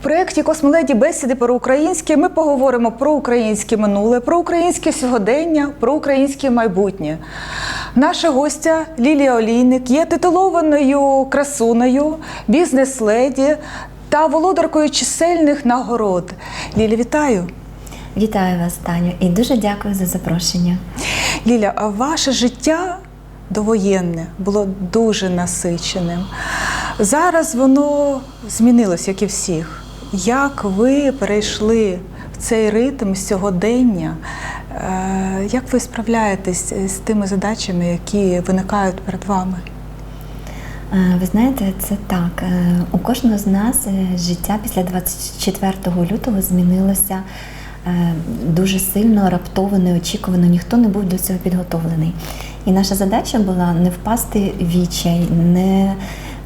В проєкті Космоледі бесіди про українське ми поговоримо про українське минуле, про українське сьогодення, про українське майбутнє. Наша гостя Лілія Олійник є титулованою красунею, бізнес-леді та володаркою чисельних нагород. Лілі, вітаю! Вітаю вас, Таню, і дуже дякую за запрошення. Ліля, а ваше життя довоєнне було дуже насиченим. Зараз воно змінилось, як і всіх. Як ви перейшли в цей ритм сьогодення? Е, Як ви справляєтесь з тими задачами, які виникають перед вами? Е, Ви знаєте, це так. Е, У кожного з нас життя після 24 лютого змінилося дуже сильно, раптово, неочікувано. Ніхто не був до цього підготовлений. І наша задача була не впасти відчай, не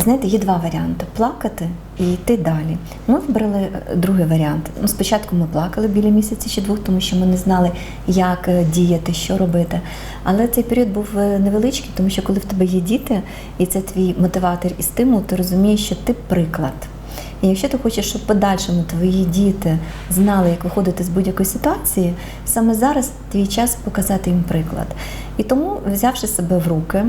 знаєте, є два варіанти плакати і йти далі. Ми вибрали е, другий варіант. Ну, спочатку ми плакали біля місяця чи двох, тому що ми не знали, як е, діяти, що робити. Але цей період був е, невеличкий, тому що коли в тебе є діти, і це твій мотиватор і стимул, ти розумієш, що ти приклад. І якщо ти хочеш, щоб подальшому твої діти знали, як виходити з будь-якої ситуації, саме зараз твій час показати їм приклад. І тому, взявши себе в руки,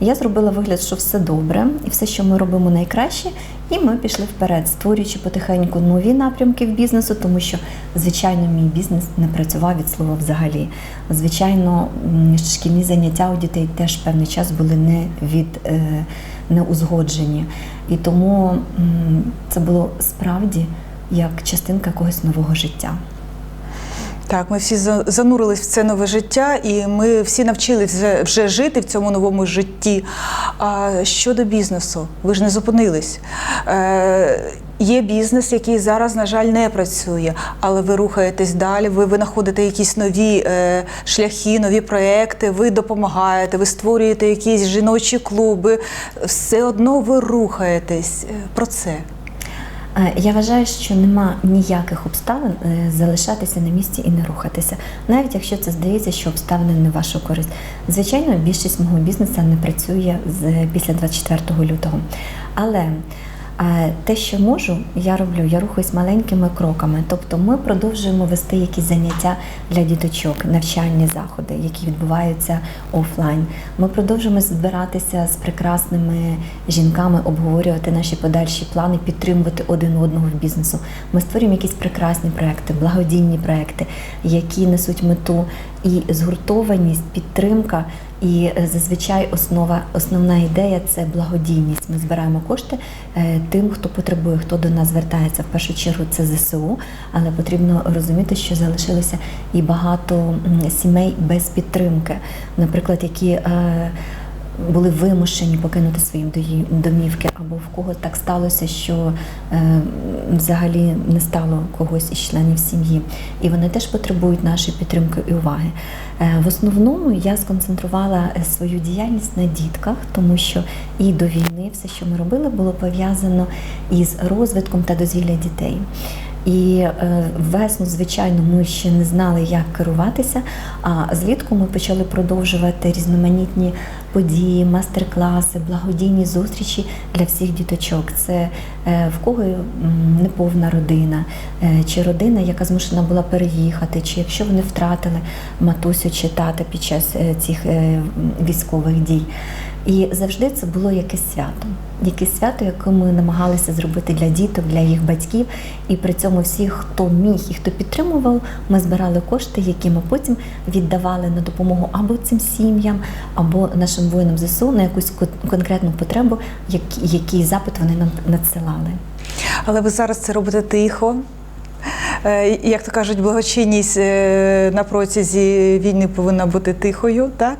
я зробила вигляд, що все добре, і все, що ми робимо найкраще, і ми пішли вперед, створюючи потихеньку нові напрямки в бізнесу, тому що, звичайно, мій бізнес не працював від слова взагалі. Звичайно, шкільні заняття у дітей теж певний час були не від. Е, не узгоджені. І тому це було справді як частинка якогось нового життя. Так, ми всі занурились в це нове життя, і ми всі навчились вже, вже жити в цьому новому житті. А щодо бізнесу, ви ж не зупинились. Є бізнес, який зараз, на жаль, не працює, але ви рухаєтесь далі, ви винаходите якісь нові е, шляхи, нові проекти, ви допомагаєте, ви створюєте якісь жіночі клуби. Все одно ви рухаєтесь Е, про це. Е, Я вважаю, що нема ніяких обставин е, залишатися на місці і не рухатися, навіть якщо це здається, що обставини не вашу користь. Звичайно, більшість мого бізнесу не працює з після 24 лютого. Але те, що можу, я роблю, я рухаюсь маленькими кроками. Тобто ми продовжуємо вести якісь заняття для діточок, навчальні заходи, які відбуваються офлайн. Ми продовжуємо збиратися з прекрасними жінками, обговорювати наші подальші плани, підтримувати один одного в бізнесу. Ми створюємо якісь прекрасні проекти, благодійні проекти, які несуть мету і згуртованість, підтримка. І е, зазвичай основа, основна ідея це благодійність. Ми збираємо кошти е, тим, хто потребує, хто до нас звертається. В першу чергу це ЗСУ, але потрібно розуміти, що залишилося і багато сімей без підтримки, наприклад, які. Були вимушені покинути свої домівки, або в кого так сталося, що е, взагалі не стало когось із членів сім'ї. І вони теж потребують нашої підтримки і уваги. Е, в основному я сконцентрувала свою діяльність на дітках, тому що і до війни все, що ми робили, було пов'язано із розвитком та дозвілля дітей. І е, весну, звичайно, ми ще не знали, як керуватися. А злітку ми почали продовжувати різноманітні події, мастер-класи, благодійні зустрічі для всіх діточок. Це е, в кого неповна родина, е, чи родина, яка змушена була переїхати, чи якщо вони втратили матусю чи тата під час цих військових дій. І завжди це було якесь свято, якесь свято, яке ми намагалися зробити для діток, для їх батьків. І при цьому всі, хто міг і хто підтримував, ми збирали кошти, які ми потім віддавали на допомогу або цим сім'ям, або нашим воїнам ЗСУ на якусь кон- конкретну потребу, який запит вони нам надсилали. Але ви зараз це робите тихо. Е, Як то кажуть, благочинність е, на протязі війни повинна бути тихою, так?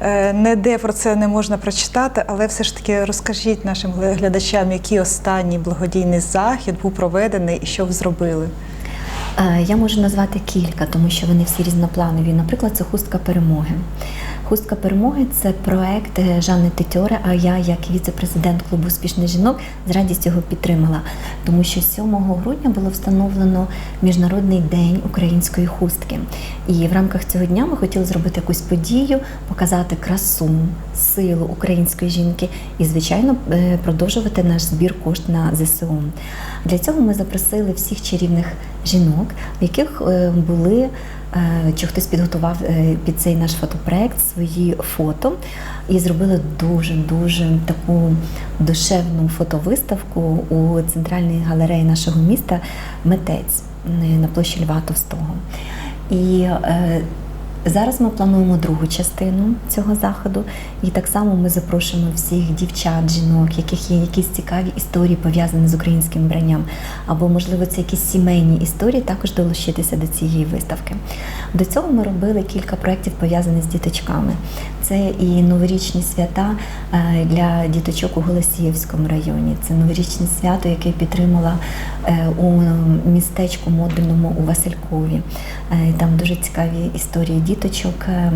Е, Ніде про це не можна прочитати, але все ж таки розкажіть нашим глядачам, який останній благодійний захід був проведений і що ви зробили. Е, Я можу назвати кілька, тому що вони всі різнопланові. Наприклад, це хустка перемоги. Хустка перемоги це проект е, Жанни Тетьори, а я, як віце-президент клубу успішних жінок, з радістю його підтримала, тому що 7 грудня було встановлено Міжнародний день української хустки. І в рамках цього дня ми хотіли зробити якусь подію, показати красу, силу української жінки і, звичайно, е, продовжувати наш збір кошт на ЗСУ. Для цього ми запросили всіх чарівних жінок, в яких е, були чи хтось підготував е, під цей наш фотопроект свої фото і зробили дуже дуже таку душевну фотовиставку у центральній галереї нашого міста Метець е, на площі Льва Товстого. І е, Зараз ми плануємо другу частину цього заходу, і так само ми запрошуємо всіх дівчат, жінок, яких є якісь цікаві історії пов'язані з українським вбранням, або, можливо, це якісь сімейні історії, також долучитися до цієї виставки. До цього ми робили кілька проєктів пов'язаних з діточками. Це і новорічні свята е, для діточок у Голосіївському районі. Це новорічне свято, яке підтримала у містечку модульному у Василькові. Е, Там дуже цікаві історії діточок, е, е,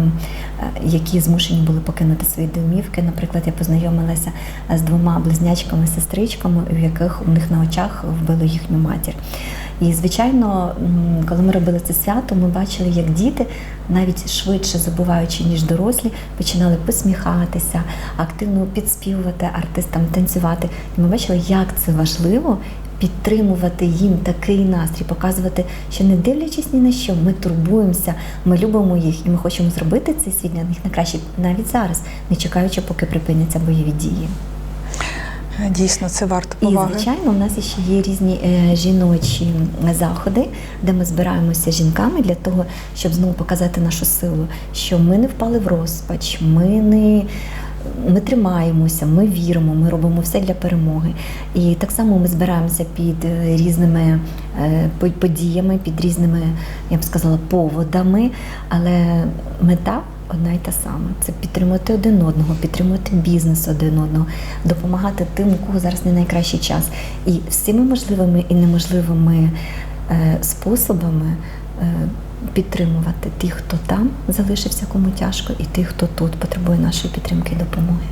які змушені були покинути свої домівки. Наприклад, я познайомилася з двома близнячками-сестричками, у яких у них на очах вбили їхню матір. І, звичайно, коли ми робили це свято, ми бачили, як діти, навіть швидше забуваючи, ніж дорослі, починали посміхатися, активно підспівувати артистам, танцювати. І ми бачили, як це важливо підтримувати їм такий настрій, показувати, що не дивлячись ні на що, ми турбуємося, ми любимо їх і ми хочемо зробити цей світ для них на краще навіть зараз, не чекаючи, поки припиняться бойові дії. Дійсно, це варто І, звичайно, у нас ще є різні е, жіночі заходи, де ми збираємося з жінками для того, щоб знову показати нашу силу, що ми не впали в розпач, ми не. Ми тримаємося, ми віримо, ми робимо все для перемоги. І так само ми збираємося під е, різними е, подіями, під різними, я б сказала, поводами. Але мета одна й та сама: це підтримувати один одного, підтримувати бізнес один одного, допомагати тим, у кого зараз не найкращий час. І всіми можливими і неможливими е, способами підтримувати тих, хто там залишився кому тяжко, і тих, хто тут потребує нашої підтримки і допомоги.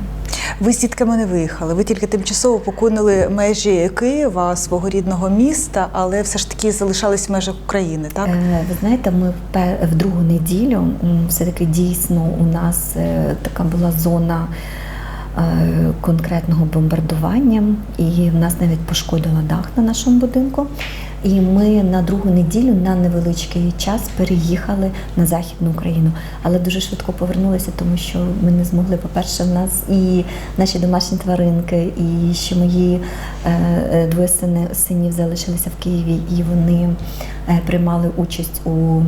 Ви з дітками не виїхали. Ви тільки тимчасово покинули межі Києва, свого рідного міста, але все ж таки залишались в межах України, так? Е, Ви знаєте, ми в другу неділю все-таки дійсно у нас е, така була зона е, конкретного бомбардування, і в нас навіть пошкодило дах на нашому будинку. І ми на другу неділю на невеличкий час переїхали на Західну Україну, але дуже швидко повернулися, тому що ми не змогли. По-перше, в нас і наші домашні тваринки, і ще мої е, е, двоє синів залишилися в Києві, і вони е, приймали участь у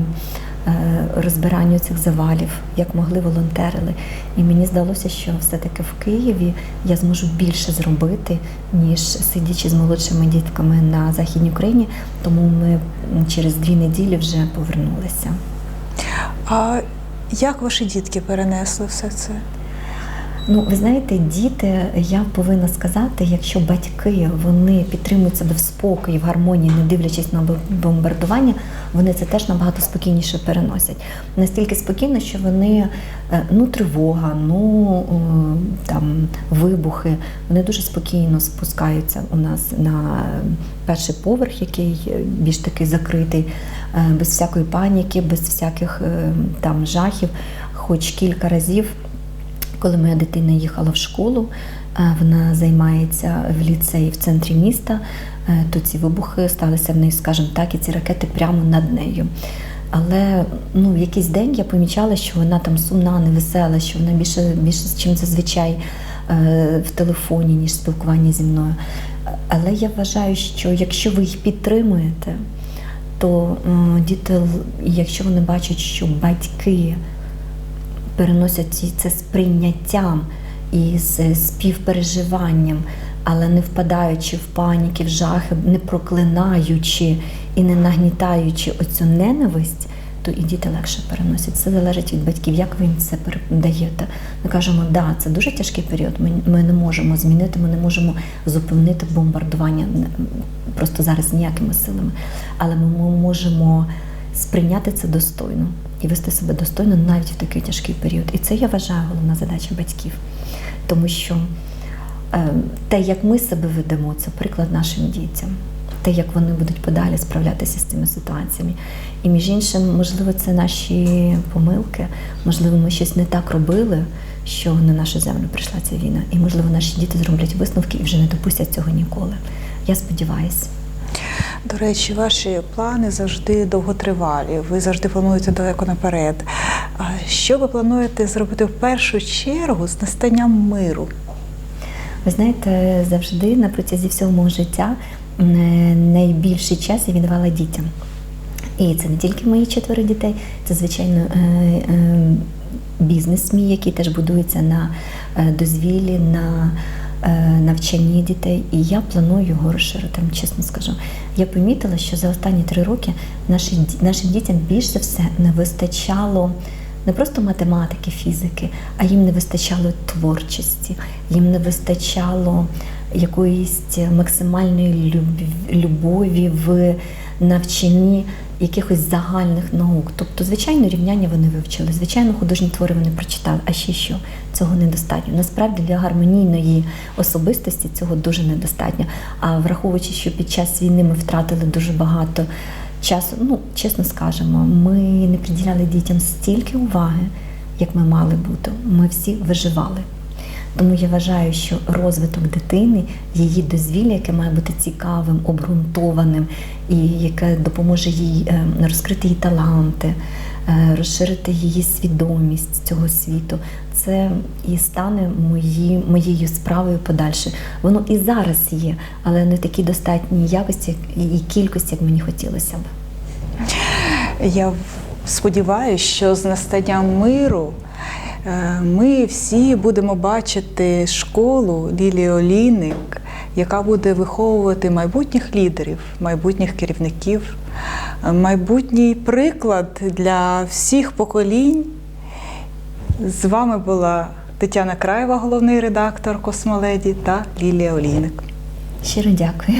розбиранню цих завалів, як могли волонтерили. І мені здалося, що все-таки в Києві я зможу більше зробити, ніж сидячи з молодшими дітками на Західній Україні. Тому ми через дві неділі вже повернулися. А як ваші дітки перенесли все це? Ну, ви знаєте, діти, я повинна сказати, якщо батьки вони підтримують себе в спокої, в гармонії, не дивлячись на бомбардування, вони це теж набагато спокійніше переносять. Настільки спокійно, що вони е, ну тривога, ну е, там вибухи, вони дуже спокійно спускаються у нас на перший поверх, який е, більш такий закритий, без всякої паніки, без всяких там жахів, хоч кілька разів. Коли моя дитина їхала в школу, е, вона займається в ліцеї в центрі міста, е, то ці вибухи сталися в неї, скажімо так, і ці ракети прямо над нею. Але ну, в якийсь день я помічала, що вона там сумна, невесела, що вона більше, більше чим зазвичай е, в телефоні, ніж спілкування зі мною. Але я вважаю, що якщо ви їх підтримуєте, то діти, якщо вони бачать, що батьки переносять це з прийняттям і з співпереживанням, але не впадаючи в паніки, в жахи, не проклинаючи і не нагнітаючи оцю ненависть, то і діти легше переносять. Це залежить від батьків, як ви їм це передаєте. Ми кажемо, да, це дуже тяжкий період. Ми, ми не можемо змінити, ми не можемо зупинити бомбардування просто зараз ніякими силами. Але ми можемо сприйняти це достойно і вести себе достойно навіть в такий тяжкий період. І це я вважаю головна задача батьків, тому що е, те, як ми себе ведемо, це приклад нашим дітям. Те, як вони будуть подалі справлятися з цими ситуаціями. І між іншим, можливо, це наші помилки, можливо, ми щось не так робили, що на нашу землю прийшла ця війна. І, можливо, наші діти зроблять висновки і вже не допустять цього ніколи. Я сподіваюся. До речі, ваші плани завжди довготривалі. Ви завжди плануєте далеко наперед. Що ви плануєте зробити в першу чергу з настанням миру? Ви знаєте, завжди на протязі всього мого життя найбільший час я віддавала дітям. І це не тільки мої четверо дітей, це, звичайно, е, е, бізнес мій, який теж будується на е, дозвіллі, на е, навчанні дітей. І я планую його розширити, чесно скажу. Я помітила, що за останні три роки наші, нашим дітям більш за все не вистачало не просто математики, фізики, а їм не вистачало творчості, їм не вистачало якоїсь максимальної любові в навчанні якихось загальних наук. Тобто, звичайно, рівняння вони вивчили, звичайно, художні твори вони прочитали. А ще що? Цього недостатньо. Насправді для гармонійної особистості цього дуже недостатньо. А враховуючи, що під час війни ми втратили дуже багато часу, ну чесно скажемо, ми не приділяли дітям стільки уваги, як ми мали бути. Ми всі виживали. Тому я вважаю, що розвиток дитини, її дозвілля, яке має бути цікавим, обґрунтованим, і яке допоможе їй е, розкрити її таланти, е, розширити її свідомість цього світу, це і стане мої, моєю справою подальше. Воно і зараз є, але не в такій достатній якості як- і кількості, як мені хотілося б. Я сподіваюся, що з настанням миру ми всі будемо бачити школу Лілії Олійник, яка буде виховувати майбутніх лідерів, майбутніх керівників, е, майбутній приклад для всіх поколінь. З вами була Тетяна Краєва, головний редактор Космоледі та Лілія Олійник. Щиро дякую.